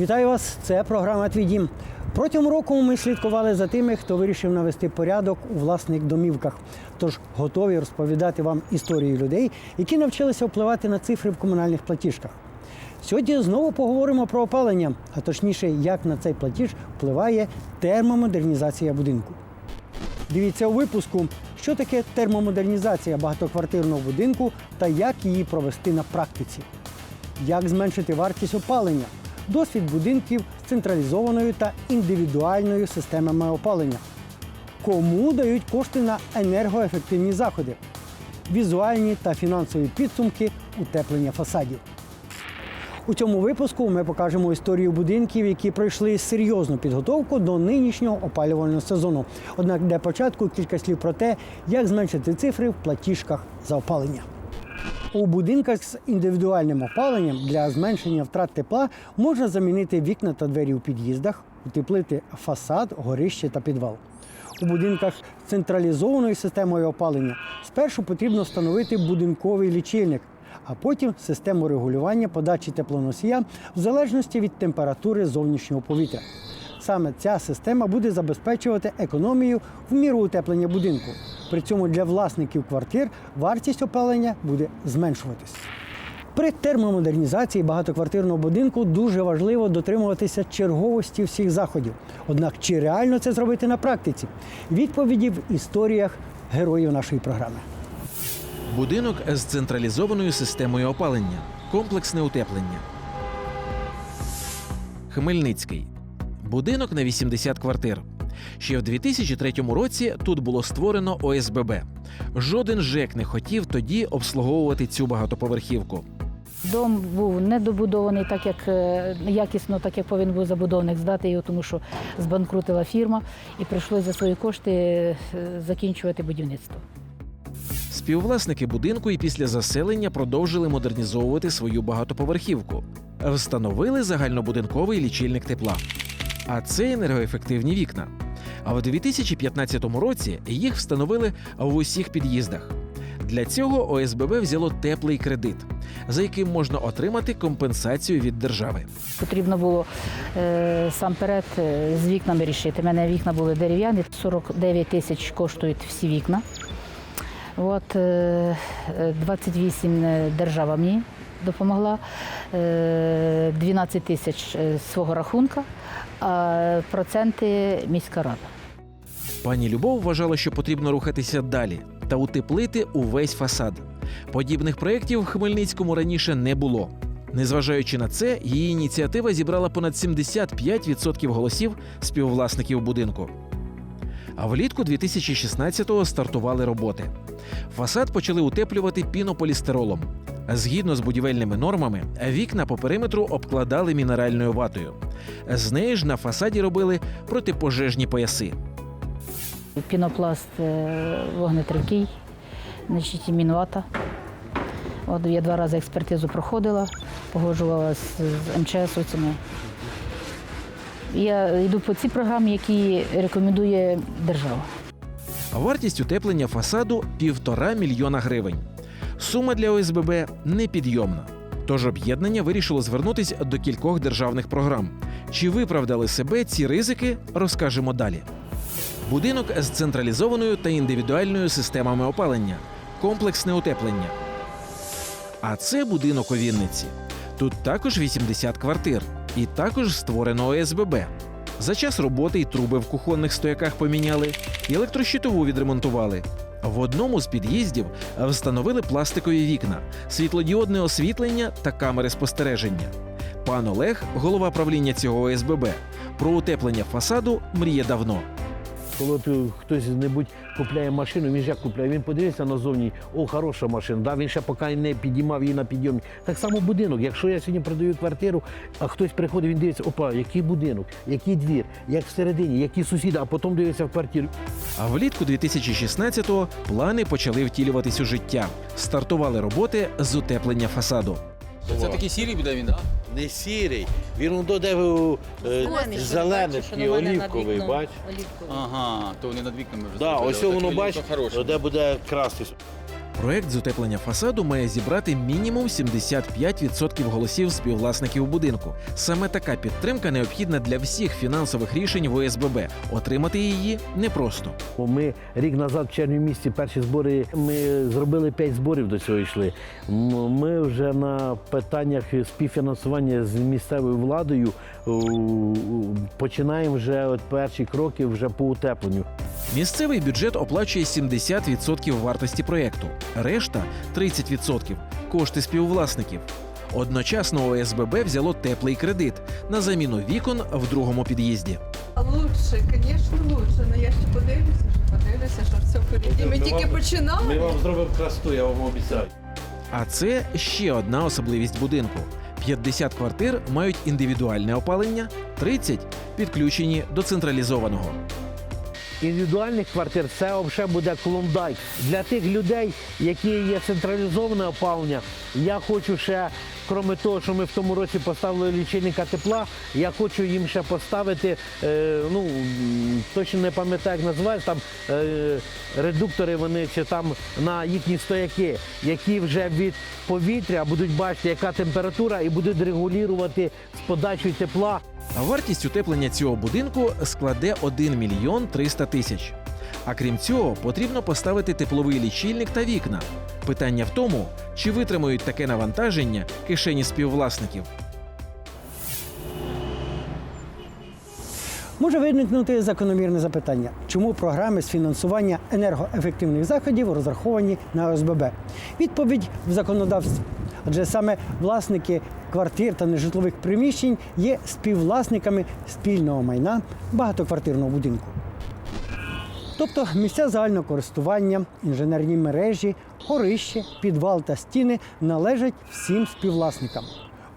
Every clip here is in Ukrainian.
Вітаю вас! Це програма Твій дім. Протягом року ми слідкували за тими, хто вирішив навести порядок у власних домівках. Тож готові розповідати вам історії людей, які навчилися впливати на цифри в комунальних платіжках. Сьогодні знову поговоримо про опалення, а точніше, як на цей платіж впливає термомодернізація будинку. Дивіться у випуску, що таке термомодернізація багатоквартирного будинку та як її провести на практиці. Як зменшити вартість опалення, досвід будинків з централізованою та індивідуальною системами опалення. Кому дають кошти на енергоефективні заходи, візуальні та фінансові підсумки утеплення фасадів. У цьому випуску ми покажемо історію будинків, які пройшли серйозну підготовку до нинішнього опалювального сезону. Однак для початку кілька слів про те, як зменшити цифри в платіжках за опалення. У будинках з індивідуальним опаленням для зменшення втрат тепла можна замінити вікна та двері у під'їздах, утеплити фасад, горище та підвал. У будинках з централізованою системою опалення спершу потрібно встановити будинковий лічильник, а потім систему регулювання подачі теплоносія в залежності від температури зовнішнього повітря. Саме ця система буде забезпечувати економію в міру утеплення будинку. При цьому для власників квартир вартість опалення буде зменшуватись. При термомодернізації багатоквартирного будинку дуже важливо дотримуватися черговості всіх заходів. Однак чи реально це зробити на практиці? Відповіді в історіях героїв нашої програми. Будинок з централізованою системою опалення. Комплексне утеплення. Хмельницький. Будинок на 80 квартир. Ще в 2003 році тут було створено ОСББ. Жоден ЖЕК не хотів тоді обслуговувати цю багатоповерхівку. Дом був недобудований так, як е, якісно, так як повинен був забудовник здати його, тому що збанкрутила фірма і прийшлося за свої кошти е, закінчувати будівництво. Співвласники будинку і після заселення продовжили модернізовувати свою багатоповерхівку. Встановили загальнобудинковий лічильник тепла. А це енергоефективні вікна. А в 2015 році їх встановили в усіх під'їздах. Для цього ОСББ взяло теплий кредит, за яким можна отримати компенсацію від держави. Потрібно було е, сам перед з вікнами рішити. У мене вікна були дерев'яні, 49 тисяч коштують всі вікна. От, е, е, 28 держава мені допомогла, е, 12 тисяч е, свого рахунка, а проценти міська рада. Пані Любов вважала, що потрібно рухатися далі та утеплити увесь фасад. Подібних проєктів в Хмельницькому раніше не було. Незважаючи на це, її ініціатива зібрала понад 75% голосів співвласників будинку. А влітку 2016-го стартували роботи. Фасад почали утеплювати пінополістиролом. Згідно з будівельними нормами, вікна по периметру обкладали мінеральною ватою. З неї ж на фасаді робили протипожежні пояси. Пінопласт е, вогнетривкий, значить, мінвата. От я два рази експертизу проходила, погоджувала з, з МЧСовцями. Я йду по цій програмі, які рекомендує держава. Вартість утеплення фасаду півтора мільйона гривень. Сума для ОСББ непідйомна. Тож об'єднання вирішило звернутися до кількох державних програм. Чи виправдали себе ці ризики, розкажемо далі. Будинок з централізованою та індивідуальною системами опалення, комплексне утеплення. А це будинок у Вінниці. Тут також 80 квартир, і також створено ОСББ. За час роботи й труби в кухонних стояках поміняли, і електрощитову відремонтували. В одному з під'їздів встановили пластикові вікна, світлодіодне освітлення та камери спостереження. Пан Олег, голова правління цього ОСББ, про утеплення фасаду мріє давно. Коли хтось небудь купляє машину, він ж як купляє, він подивився назовні, о, хороша машина, да? він ще поки не підіймав її на підйомні. Так само будинок. Якщо я сьогодні продаю квартиру, а хтось приходить, він дивиться, опа, який будинок, який двір, як всередині, які сусіди, а потім дивиться в квартиру. А влітку 2016-го плани почали втілюватись у життя. Стартували роботи з утеплення фасаду. Це такий сірий буде він, так? Не сірий, він де е, зелений, такий, олівковий, бач. Ага, то вони над вікнами вже. Да, зробили. ось воно бач, хороший. де буде красти. Проект з утеплення фасаду має зібрати мінімум 75% голосів співвласників будинку. Саме така підтримка необхідна для всіх фінансових рішень в ОСББ. Отримати її непросто. Ми рік назад в червні місяці перші збори. Ми зробили п'ять зборів до цього йшли. Ми вже на питаннях співфінансування з місцевою владою починаємо вже от перші кроки вже по утепленню. Місцевий бюджет оплачує 70% вартості проєкту, решта 30% кошти співвласників. Одночасно ОСББ взяло теплий кредит на заміну вікон в другому під'їзді. Лучше, звісно, лучше. Ну я ще подивлюся, що подивлюся, що все впереді. Ми тільки починали. Ми вам зробимо красоту, я вам обіцяю. А це ще одна особливість будинку: 50 квартир мають індивідуальне опалення, 30 підключені до централізованого. Індивідуальних квартир це взагалі буде клондайк. Для тих людей, які є централізоване опалення, я хочу ще, крім того, що ми в тому році поставили лічильника тепла, я хочу їм ще поставити, е, ну точно не пам'ятаю, як називається, там е, редуктори вони чи там на їхні стояки, які вже від повітря будуть бачити, яка температура, і будуть регулювати з подачею тепла. Вартість утеплення цього будинку складе 1 мільйон 300 тисяч. А крім цього, потрібно поставити тепловий лічильник та вікна. Питання в тому, чи витримують таке навантаження кишені співвласників. Може виникнути закономірне запитання, чому програми з фінансування енергоефективних заходів розраховані на ОСББ? Відповідь в законодавстві. Адже саме власники квартир та нежитлових приміщень є співвласниками спільного майна багатоквартирного будинку. Тобто місця загального користування, інженерні мережі, горище, підвал та стіни належать всім співвласникам.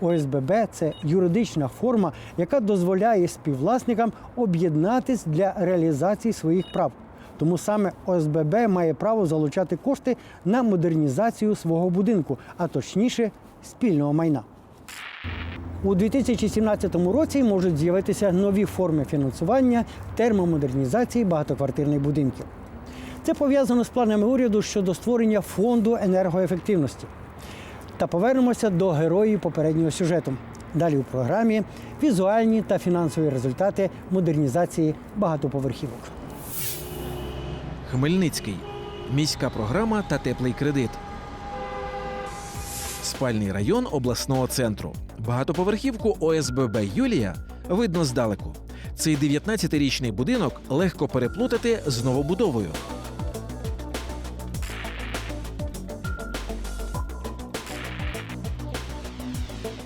ОСББ це юридична форма, яка дозволяє співвласникам об'єднатись для реалізації своїх прав. Тому саме ОСББ має право залучати кошти на модернізацію свого будинку, а точніше спільного майна. У 2017 році можуть з'явитися нові форми фінансування термомодернізації багатоквартирних будинків. Це пов'язано з планами уряду щодо створення фонду енергоефективності. Та повернемося до героїв попереднього сюжету. Далі у програмі візуальні та фінансові результати модернізації багатоповерхівок. Хмельницький міська програма та теплий кредит. Спальний район обласного центру. Багатоповерхівку ОСББ Юлія видно здалеку. Цей 19-річний будинок легко переплутати з новобудовою.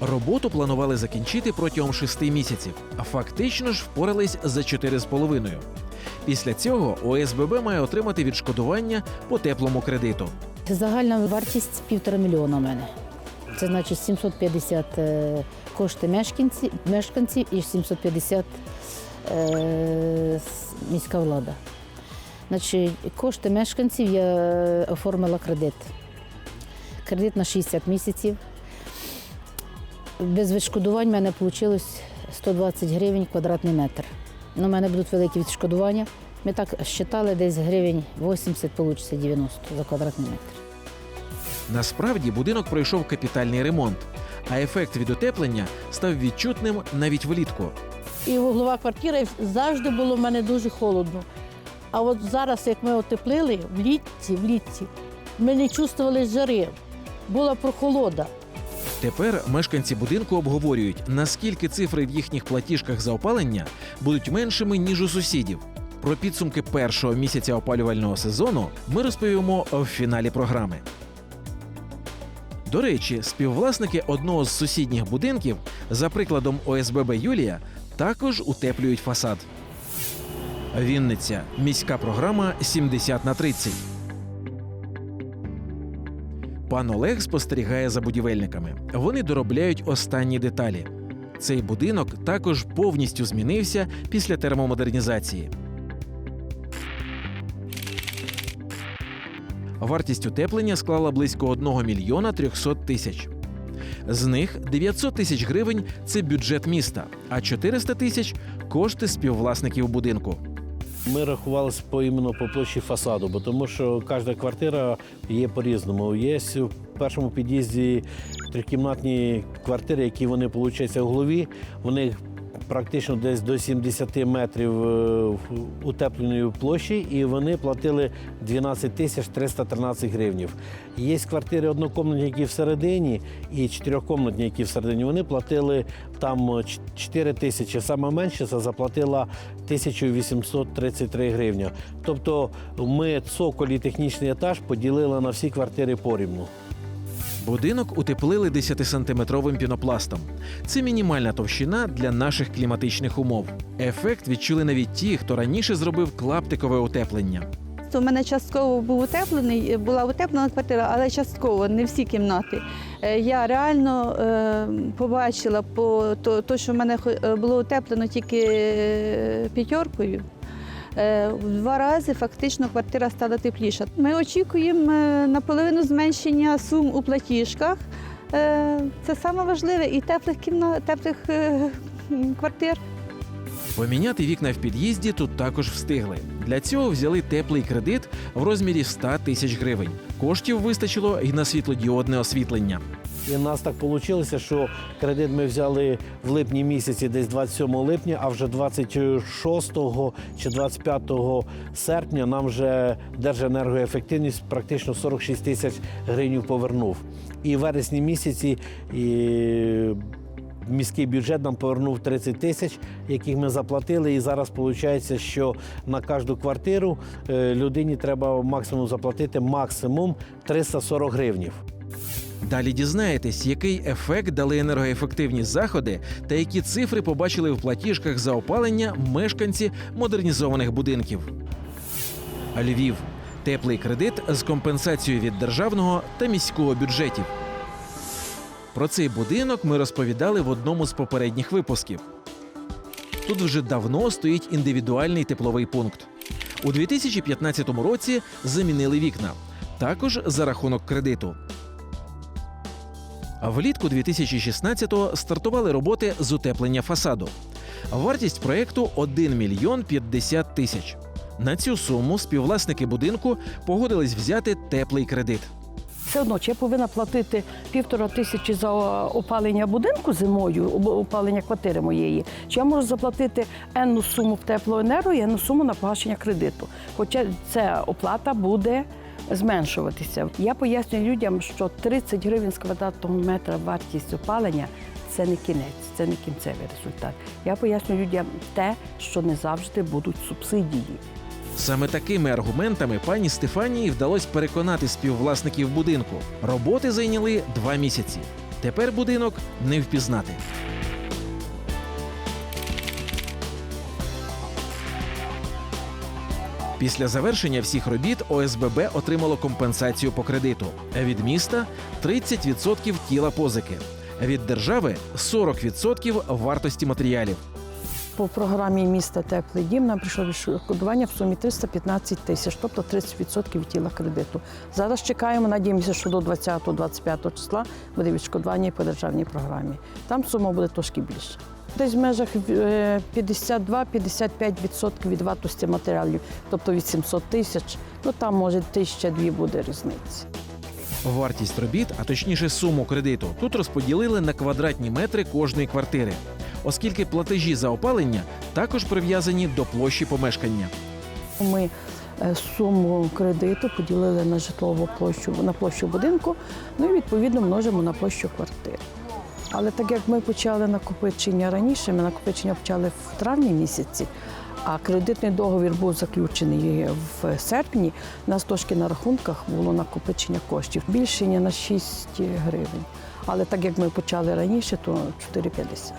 Роботу планували закінчити протягом шести місяців, а фактично ж впорались за чотири з половиною. Після цього ОСББ має отримати відшкодування по теплому кредиту. Загальна вартість півтора мільйона у мене. Це значить 750 е, кошти мешканців, мешканців і 750 е, міська влада. Значить, кошти мешканців я оформила кредит. Кредит на 60 місяців. Без відшкодувань в мене вийшло 120 гривень квадратний метр. Ну, у мене будуть великі відшкодування. Ми так считали, десь гривень 80, вийде 90 за квадратний метр. Насправді будинок пройшов капітальний ремонт, а ефект від утеплення став відчутним навіть влітку. І вуглова квартира завжди було в мене дуже холодно. А от зараз, як ми отеплили, влітці, влітці, ми не чувствували жари, була прохолода. Тепер мешканці будинку обговорюють, наскільки цифри в їхніх платіжках за опалення будуть меншими ніж у сусідів. Про підсумки першого місяця опалювального сезону ми розповімо в фіналі програми. До речі, співвласники одного з сусідніх будинків, за прикладом ОСББ Юлія, також утеплюють фасад. Вінниця. Міська програма 70 на 30. Пан Олег спостерігає за будівельниками. Вони доробляють останні деталі. Цей будинок також повністю змінився після термомодернізації. Вартість утеплення склала близько 1 мільйона 300 тисяч. З них 900 тисяч гривень це бюджет міста, а 400 тисяч кошти співвласників будинку. Ми рахувалися по іменно по площі фасаду, бо тому що кожна квартира є по-різному. Є в першому під'їзді трикімнатні квартири, які вони виходить, в голові. Вони практично десь до 70 метрів е, утепленої площі, і вони платили 12 тисяч 313 гривнів. Є квартири однокомнатні, які всередині, і чотирьохкомнатні, які всередині. Вони платили там е, ч- 4 тисячі. Саме менше це заплатила 1833 гривня. Тобто ми цоколь і технічний етаж поділили на всі квартири порівну. Будинок утеплили 10-сантиметровим пінопластом. Це мінімальна товщина для наших кліматичних умов. Ефект відчули навіть ті, хто раніше зробив клаптикове утеплення. У мене частково був утеплений, була утеплена квартира, але частково, не всі кімнати. Е, Я реально е, побачила по то, то, що в мене е, було утеплено тільки е, п'ятеркою. Е, В два рази фактично квартира стала тепліша. Ми очікуємо е, наполовину зменшення сум у платіжках. Е, Це саме важливе і теплих кімнат, теплих квартир. Поміняти вікна в під'їзді тут також встигли. Для цього взяли теплий кредит в розмірі 100 тисяч гривень. Коштів вистачило і на світлодіодне освітлення. І в нас так вийшло, що кредит ми взяли в липні місяці, десь 27 липня, а вже 26 чи 25 серпня нам вже Держенергоефективність практично 46 тисяч гривень повернув. І в вересні місяці і міський бюджет нам повернув 30 тисяч, яких ми заплатили. І зараз виходить, що на кожну квартиру е, людині треба максимум заплатити максимум 340 гривнів. Далі дізнаєтесь, який ефект дали енергоефективні заходи та які цифри побачили в платіжках за опалення мешканці модернізованих будинків. Львів теплий кредит з компенсацією від державного та міського бюджетів. Про цей будинок ми розповідали в одному з попередніх випусків. Тут вже давно стоїть індивідуальний тепловий пункт. У 2015 році замінили вікна, також за рахунок кредиту. Влітку 2016-го стартували роботи з утеплення фасаду. Вартість проєкту 1 мільйон 50 тисяч. На цю суму співвласники будинку погодились взяти теплий кредит. Все одно, чи я повинна платити півтора тисячі за опалення будинку зимою, опалення квартири моєї, чи я можу заплатити енну суму в теплоенерго і енну суму на погашення кредиту. Хоча ця оплата буде зменшуватися. Я пояснюю людям, що 30 гривень з квадратного метра вартість опалення це не кінець, це не кінцевий результат. Я пояснюю людям те, що не завжди будуть субсидії. Саме такими аргументами пані Стефанії вдалося переконати співвласників будинку. Роботи зайняли два місяці. Тепер будинок не впізнати. Після завершення всіх робіт ОСББ отримало компенсацію по кредиту. Від міста 30% тіла позики, від держави 40% вартості матеріалів. По програмі міста Теплий дім нам прийшло відшкодування в сумі 315 тисяч, тобто 30% від тіла кредиту. Зараз чекаємо, надіємося, що до 20-25 числа буде відшкодування і по державній програмі. Там сума буде трошки більша. Десь в межах е, 52-55% від вартості матеріалів, тобто від 700 тисяч, ну там може тисяча-дві буде різниця. Вартість робіт, а точніше суму кредиту, тут розподілили на квадратні метри кожної квартири, оскільки платежі за опалення також прив'язані до площі помешкання. Ми е, суму кредиту поділили на житлову площу на площу будинку, ну і відповідно множимо на площу квартири. Але так як ми почали накопичення раніше, ми накопичення почали в травні місяці, а кредитний договір був заключений в серпні, у нас трошки на рахунках було накопичення коштів більше ніж на 6 гривень. Але так як ми почали раніше, то 4,50.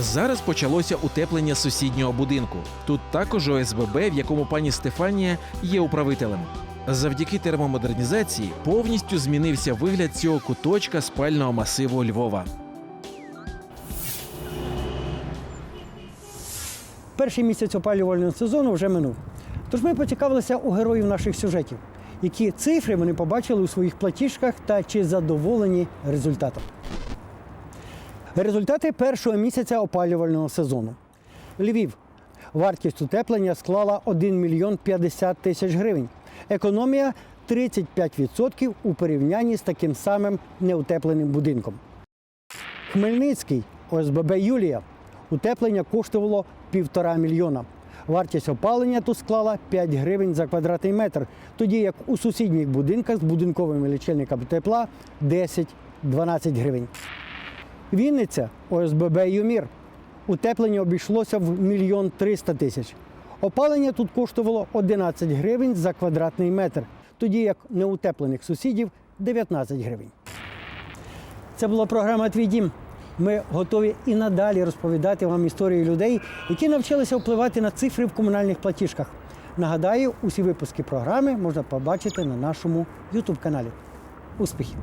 Зараз почалося утеплення сусіднього будинку. Тут також ОСББ, в якому пані Стефанія є управителем. Завдяки термомодернізації повністю змінився вигляд цього куточка спального масиву Львова. Перший місяць опалювального сезону вже минув. Тож ми поцікавилися у героїв наших сюжетів, які цифри вони побачили у своїх платіжках та чи задоволені результатом. Результати першого місяця опалювального сезону. Львів. Вартість утеплення склала 1 мільйон 50 тисяч гривень. Економія 35% у порівнянні з таким самим неутепленим будинком. Хмельницький ОСББ Юлія. Утеплення коштувало півтора мільйона. Вартість опалення тут склала 5 гривень за квадратний метр, тоді як у сусідніх будинках з будинковими лічильниками тепла 10-12 гривень. Вінниця ОСББ Юмір. Утеплення обійшлося в мільйон 300 тисяч. Опалення тут коштувало 11 гривень за квадратний метр, тоді як неутеплених сусідів 19 гривень. Це була програма Твій дім. Ми готові і надалі розповідати вам історії людей, які навчилися впливати на цифри в комунальних платіжках. Нагадаю, усі випуски програми можна побачити на нашому youtube каналі Успіхів!